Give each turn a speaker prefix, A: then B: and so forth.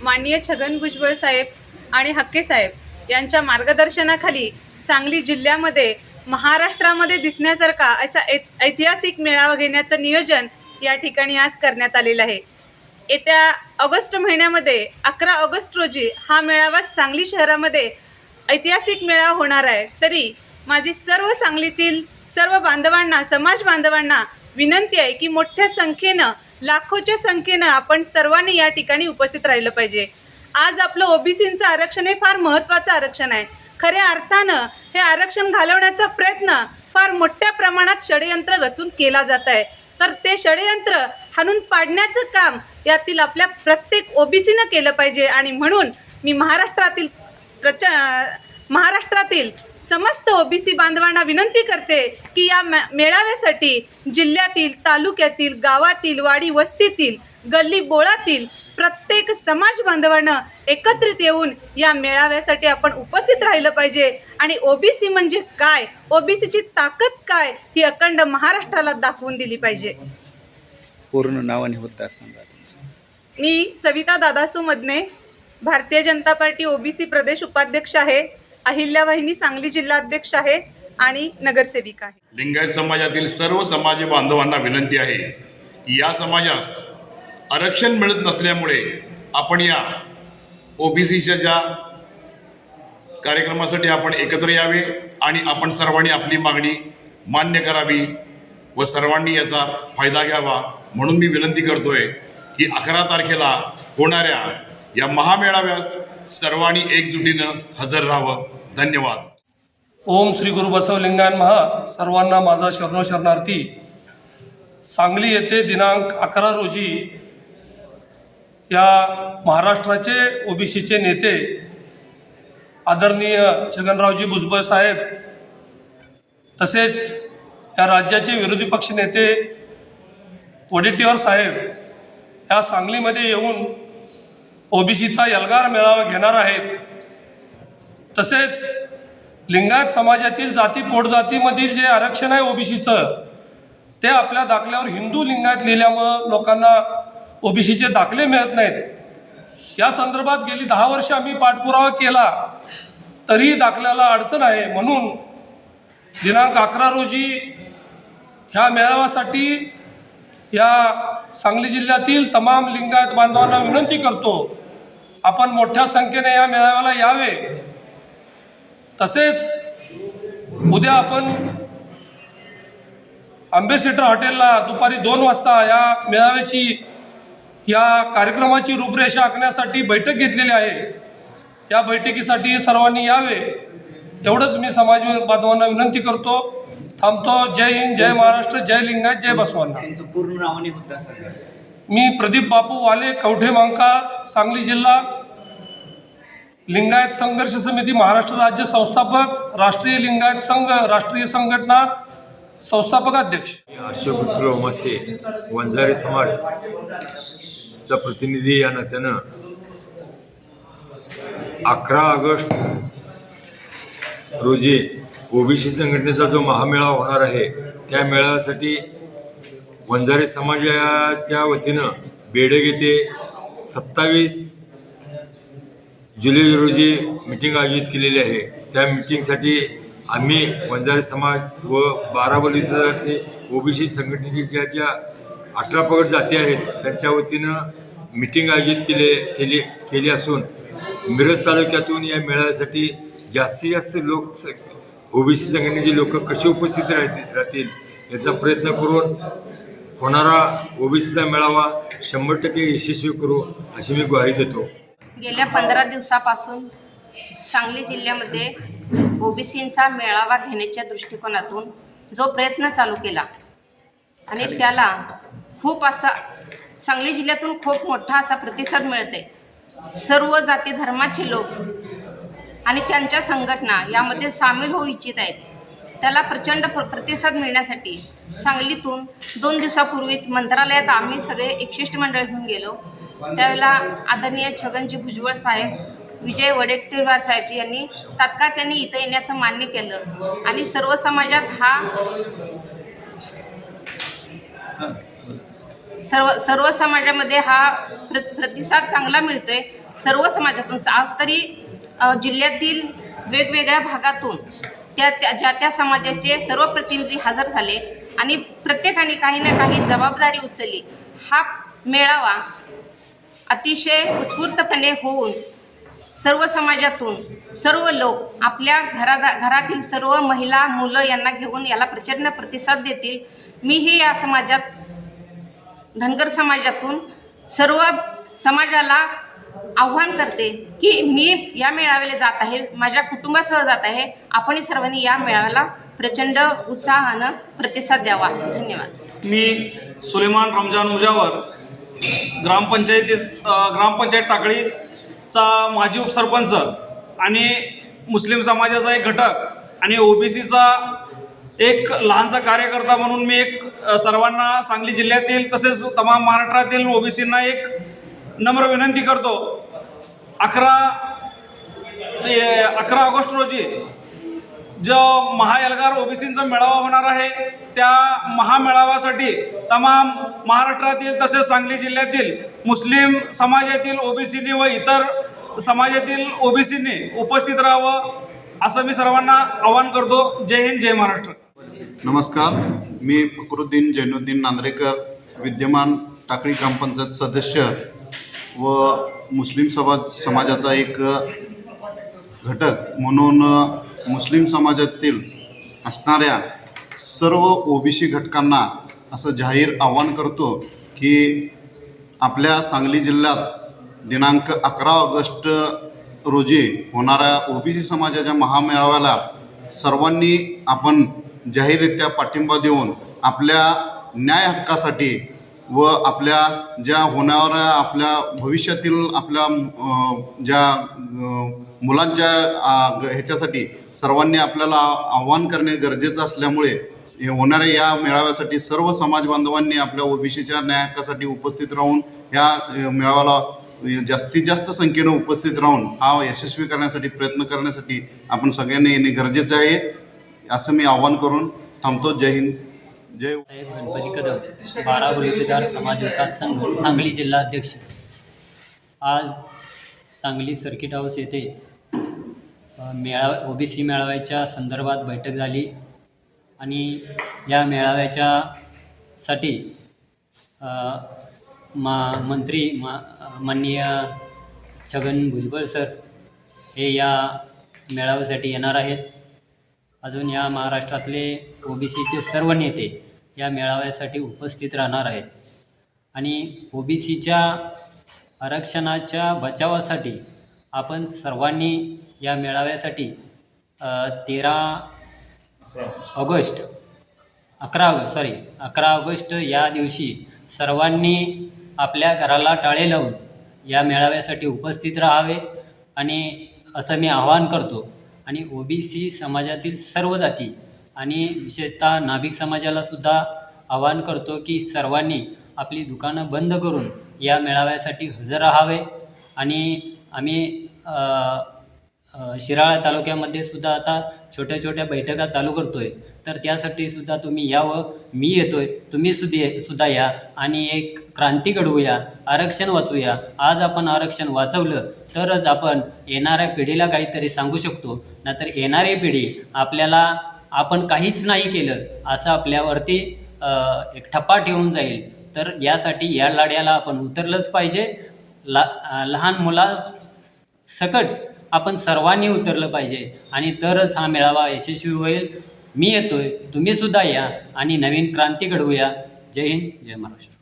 A: माननीय छगन भुजबळ साहेब आणि हक्के साहेब यांच्या मार्गदर्शनाखाली सांगली जिल्ह्यामध्ये महाराष्ट्रामध्ये दिसण्यासारखा असा ऐतिहासिक मेळावा घेण्याचं नियोजन या ठिकाणी आज करण्यात आलेलं आहे. येत्या ऑगस्ट महिन्यामध्ये अकरा ऑगस्ट रोजी हा मेळावा सांगली शहरामध्ये ऐतिहासिक मेळावा होणार आहे. तरी माझी सर्व सांगलीतील सर्व बांधवांना समाज बांधवांना विनंती आहे की मोठ्या संख्येनं लाखोच्या संख्येनं आपण सर्वांनी या ठिकाणी उपस्थित राहिलं पाहिजे. आज आपलं ओबीसीचं आरक्षण हे फार महत्त्वाचं आरक्षण आहे. खऱ्या अर्थानं हे आरक्षण घालवण्याचा प्रयत्न फार मोठ्या प्रमाणात षडयंत्र रचून केला जात आहे. तर ते षडयंत्र हाणून पाडण्याचं काम यातील आपल्या प्रत्येक ओबीसीनं केलं पाहिजे. आणि म्हणून मी महाराष्ट्रातील प्रच महाराष्ट्रातील समस्त ओबीसी बांधवांना विनंती करते की या मे- मेळाव्यासाठी जिल्ह्यातील तालुक्यातील गावातील वाडी वस्तीतील गल्ली बोळातील प्रत्येक समाज बांधवानं एकत्रित येऊन या मेळाव्यासाठी आपण उपस्थित राहिलं पाहिजे. आणि ओबीसी म्हणजे काय? ओबीसीची ताकद काय? ही अखंड महाराष्ट्राला दाखवून दिली पाहिजे.
B: पूर्ण नाव आणि होता सांगा
A: मी सविता दादासू मदने भारतीय जनता पार्टी ओबीसी प्रदेश उपाध्यक्ष आहे. अहिल्यावाहिनी सांगली जिल्हाध्यक्ष आहे आणि नगरसेविका आहे.
C: लिंगायत समाजातील सर्व समाज बांधवांना विनंती आहे या समाजास आरक्षण मिळत नसल्यामुळे आपण या ओबीसीच्या ज्या कार्यक्रमासाठी आपण एकत्र यावे आणि आपण सर्वांनी आपली मागणी मान्य करावी व सर्वांनी याचा फायदा घ्यावा म्हणून मी विनंती करतोय की अकरा तारखेला होणाऱ्या या महामेळाव्यास सर्वांनी एकजुटीनं हजर राहावं. धन्यवाद.
D: ओम श्री गुरु बसवलिंगान महा. सर्वांना माझा शरणो शरणार्थी. सांगली येथे दिनांक अकरा रोजी या महाराष्ट्राचे ओबीसीचे नेते आदरणीय छगनरावजी भुजबळ साहेब तसेच या राज्याचे विरोधी पक्ष नेते वडेट्टीवार साहेब या सांगलीमध्ये येऊन ओबीसीचा यलगार मेळावा घेणार आहेत. तसेच लिंगायत समाजातील जाती पोटजातीमधील जे आरक्षण आहे ओबीसीचं ते आपल्या दाखल्यावर हिंदू लिंगायत लिहिल्यामुळं लोकांना ओबीसीचे दाखले मिळत नाहीत. या संदर्भात गेली दहा वर्ष आम्ही पाठपुरावा केला तरीही दाखल्याला अडचण आहे. म्हणून दिनांक अकरा रोजी ह्या मेळाव्यासाठी या सांगली जिल्ह्यातील तमाम लिंगायत बांधवांना विनंती करतो आपण मोठ्या संख्येने या मेळाव्याला यावे. तसेच उद्या आपण आंबेसिटर हॉटेलला दुपारी दोन वाजता या मेळाव्याची या कार्यक्रमाची रूपरेषा आखण्यासाठी बैठक घेतलेली आहे. या बैठकीसाठी सर्वांनी यावे. एवढंच मी समाज बांधवांना विनंती करतो. थांबतो. जय हिंद जय महाराष्ट्र जय लिंगायत जय बसवांना
B: त्यांचं पूर्ण नाव होता सांगा
D: मी प्रदीप बापू वाले कवठे मांका सांगली जिल्हा लिंगायत संघर्ष समिती महाराष्ट्र राज्य संस्थापक राष्ट्रीय लिंगायत संघ राष्ट्रीय संघटना संस्थापक अध्यक्ष.
E: अशोक विठ्ठल ओमासे वंजारी समाजचा प्रतिनिधी या नात्यानं अकरा ऑगस्ट रोजी ओबीसी संघटनेचा जो महामेळावा होणार आहे त्या मेळाव्यासाठी वंजारी समाजाच्या वतीनं बेडग येथे सत्तावीस जुलै रोजी मिटिंग आयोजित केलेली आहे. त्या मिटिंगसाठी आम्ही वंजारी समाज व बाराबलीचे ओबीसी संघटनेची ज्या ज्या अठरा पगड जाती आहेत त्यांच्या वतीनं मिटिंग आयोजित केले केली केली असून मिरज तालुक्यातून या मेळाव्यासाठी जास्तीत जास्त लोक ओबीसी संघटनेचे लोक कसे उपस्थित राहतील राहतील याचा प्रयत्न करून होणारा ओबीसीचा मेळावा शंभर टक्के यशस्वी करू अशी मी ग्वाही देतो.
F: गेल्या पंधरा दिवसापासून सांगली जिल्ह्यामध्ये ओबीसींचा मेळावा घेण्याच्या दृष्टिकोनातून जो प्रयत्न चालू केला आणि त्याला खूप असा सांगली जिल्ह्यातून खूप मोठा असा प्रतिसाद मिळते सर्व जाती धर्माचे लोक आणि त्यांच्या संघटना यामध्ये सामील होऊ इच्छित आहेत. त्याला प्रचंड प्र प्रतिसाद मिळण्यासाठी सांगलीतून दोन दिवसापूर्वीच मंत्रालयात आम्ही सगळे एकशिष्ट मंडळ घेऊन गेलो. त्यावेळेला आदरणीय छगनजी भुजबळ साहेब विजय वडेट्टीवार साहेब यांनी तात्काळ त्यांनी इथं येण्याचं मान्य केलं. आणि सर्व समाजात हा सर्व सर्व समाजामध्ये हा प्र प्रतिसाद चांगला मिळतोय. सर्व समाजातून आज तरी जिल्ह्यातील वेगवेगळ्या भागातून त्या त्या ज्या त्या समाजाचे सर्व प्रतिनिधी हजर झाले आणि प्रत्येकाने काही ना काही जबाबदारी उचलली. हा मेळावा अतिशय उत्स्फूर्तपणे होऊन सर्व समाजातून सर्व लोक आपल्या घरा घरातील सर्व महिला मुलं यांना घेऊन याला प्रचंड प्रतिसाद देतील. मीही या समाजात धनगर समाजातून सर्व समाजाला आव्हान करते की मी या मेळाव्याला जात आहे माझ्या कुटुंबासह जात आहे. आपण सर्वांनी या मेळाव्याला प्रचंड उत्साहानं प्रतिसाद द्यावा. धन्यवाद.
G: मी सुलेमान रमजान मुजावर ग्रामपंचायती ग्रामपंचायत टाकळीचा माजी उपसरपंच आणि मुस्लिम समाजाचा एक घटक आणि ओबीसीचा एक लहानसा कार्यकर्ता म्हणून मी एक सर्वांना सांगली जिल्ह्यातील तसेच तमाम महाराष्ट्रातील ओबीसींना एक नम्र विनंती करतो. अकरा अकरा ऑगस्ट रोजी जो महाएल्गार ओबीसींचा मेळावा होणार आहे त्या महामेळाव्यासाठी तमाम महाराष्ट्रातील तसेच सांगली जिल्ह्यातील मुस्लिम समाजातील ओबीसीनी व इतर समाजातील ओबीसींनी उपस्थित राहावं असं मी सर्वांना आवाहन करतो. जय हिंद जय महाराष्ट्र.
H: नमस्कार. मी फकरुद्दीन जैनुद्दीन नांद्रेकर विद्यमान टाकळी ग्रामपंचायत सदस्य व मुस्लिम समाज समाजाचा एक घटक म्हणून मुस्लिम समाजातील असणाऱ्या सर्व ओबीसी घटकांना असं जाहीर आव्हान करतो की आपल्या सांगली जिल्ह्यात दिनांक अकरा ऑगस्ट रोजी होणाऱ्या ओबीसी समाजाच्या महामेळाव्याला सर्वांनी आपण जाहीररित्या पाठिंबा देऊन आपल्या न्याय हक्कासाठी व आपल्या ज्या होणाऱ्या आपल्या भविष्यातील आपल्या ज्या मुलांच्या ह्याच्यासाठी सर्वांनी आपल्याला आव्हान करणे गरजेचं असल्यामुळे होणाऱ्या या मेळाव्यासाठी सर्व समाज बांधवांनी आपल्या ओबीसीच्या न्याय उपस्थित राहून या मेळाव्याला जास्तीत जास्त संख्येनं उपस्थित राहून हा यशस्वी करण्यासाठी प्रयत्न करण्यासाठी आपण सगळ्यांनी येणे गरजेचं आहे असं मी आव्हान करून थांबतो. जय हिंद. जय
I: गणपती कदम बारा बलुतेदार समाज विकास संघ सांगली जिल्हा अध्यक्ष. आज सांगली सर्किट हाऊस येथे मेळावा ओबीसी मेळाव्याच्या संदर्भात बैठक झाली आणि या मेळाव्याच्या साठी मा मंत्री मा माननीय छगन भुजबळ सर हे या मेळाव्यासाठी येणार आहेत. अजून या महाराष्ट्रातले ओबीसीचे सर्व नेते या मेळाव्यासाठी उपस्थित राहणार आहेत. आणि ओबीसीच्या आरक्षणाच्या बचावासाठी आपण सर्वांनी या मेळाव्यासाठी तेरा ऑगस्ट अकरा ऑगस्ट सॉरी अकरा ऑगस्ट या दिवशी सर्वांनी आपल्या घराला टाळे लावून या मेळाव्यासाठी उपस्थित राहावे आणि असं मी आवाहन करतो. आणि ओ बी सी समाजातील सर्व जाती आणि विशेषतः नाभिक समाजाला सुद्धा आवाहन करतो की सर्वांनी आपली दुकानं बंद करून या मेळाव्यासाठी हजर राहावे. आणि आम्ही शिराळा तालुक्यामध्ये सुद्धा आता छोट्या छोट्या बैठका चालू करतोय. तर त्यासाठी सुद्धा तुम्ही यावं. मी येतोय. तुम्ही सुद्धा सुद्धा या. आणि एक क्रांती घडवूया. आरक्षण वाचूया. आज आपण आरक्षण वाचवलं तरच आपण येणाऱ्या पिढीला काहीतरी सांगू शकतो. नाहीतर येणारी पिढी आपल्याला आपण काहीच नाही केलं असं आपल्यावरती एक ठप्पा ठेवून जाईल. तर यासाठी या लढ्याला आपण उतरलंच पाहिजे. ला लहान मुला सकट आपण सर्वांनी उतरलं पाहिजे. आणि तरच हा मेळावा यशस्वी होईल. मी येतोय तुम्ही सुद्धा या आणि नवीन क्रांती घडवूया. जय हिंद जय महाराष्ट्र.